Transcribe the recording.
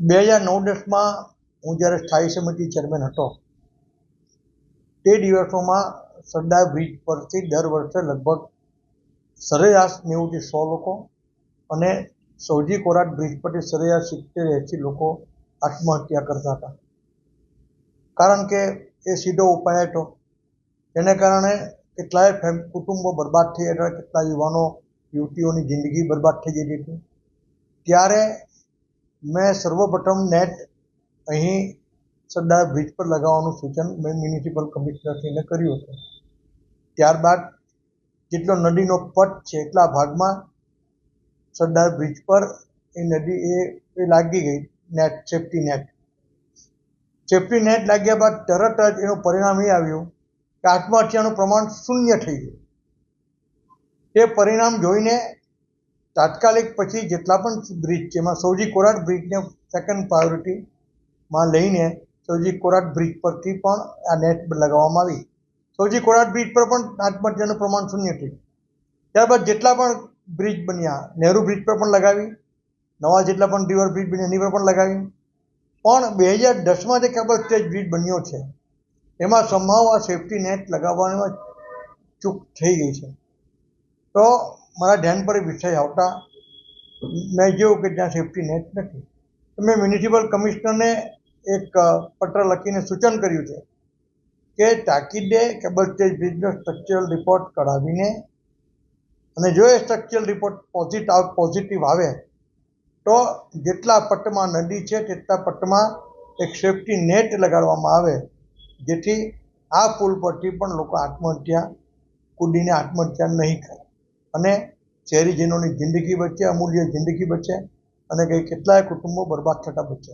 બે હજાર નવ દસમાં હું જ્યારે સ્થાયી સમિતિ ચેરમેન હતો, તે દિવસોમાં સરદાર બ્રિજ પરથી દર વર્ષે લગભગ સરેરાશ નેવુંથી સો લોકો અને સૌજી કોરાટ બ્રિજ પરથી સરેરાશ સિત્તેર એંસી લોકો આત્મહત્યા કરતા હતા. કારણ કે એ સીધો ઉપાય હતો. એને કારણે કેટલાય ફેમ, કુટુંબો બરબાદ થઈ હતા કેટલા યુવાનો, યુવતીઓની જિંદગી બરબાદ થઈ જતી હતી. ત્યારે મેં સર્વપ્રથમ નેટ અહીં સરદાર બ્રિજ પર લગાવવાનું સૂચન મેં મ્યુનિસિપલ કમિશનરશ્રીને કર્યું હતું. ત્યારબાદ જેટલો નદીનો પટ છે એટલા ભાગમાં સરદાર બ્રિજ પર એ નદી એ એ લાગી ગઈ net safety net safety net લાગ્યા બાદ તરત જ એનું પરિણામ એ આવ્યું કે આત્મહત્યાનું પ્રમાણ શૂન્ય થઈ ગયું. તે પરિણામ જોઈને તાત્કાલિક પછી જેટલા પણ બ્રિજ છે, એમાં સૌજી કોરાટ બ્રિજને સેકન્ડ પ્રાયોરિટીમાં લઈને સૌજી કોરાટ બ્રિજ પરથી પણ આ નેટ લગાવવામાં આવી. સૌજી કોરાટ બ્રિજ પર પણ આત્મહત્યાનું પ્રમાણ શૂન્ય થયું. ત્યારબાદ જેટલા પણ બ્રિજ બન્યા, નહેરુ બ્રિજ પર પણ લગાવી, નવા જેટલા પણ રિવર બ્રિજ બન્યા, એની પર પણ લગાવી. પણ બે હજાર દસમાં જે કેબલ સ્ટેજ બ્રિજ બન્યો છે, એમાં સંભાવ આ સેફ્ટી નેટ લગાવવામાં ચૂક થઈ ગઈ છે. તો મારા ધ્યાન પર વિષય આવતા, મેં જોયું કે ત્યાં સેફ્ટી નેટ નથી. મેં મ્યુનિસિપલ કમિશનરને એક પત્ર લખીને સૂચન કર્યું છે કે તાકીદે કેબલ સ્ટેજ બ્રિજનો સ્ટ્રક્ચરલ રિપોર્ટ કઢાવીને અને જો એ સ્ટ્રક્ચરલ રિપોર્ટ પોઝિટ પોઝિટિવ આવે, તો જેટલા પટ્ટમાં નદી છે તેટલા પટ્ટમાં એક સેફ્ટી નેટ લગાડવામાં આવે, જેથી આ પુલ પરથી પણ લોકો આત્મહત્યા કૂદીને આત્મહત્યા નહીં કરે. અને શહેરીજનોની જિંદગી બચે અમૂલ્ય જિંદગી બચે અને કેટલાય કુટુંબો બરબાદ થતા બચે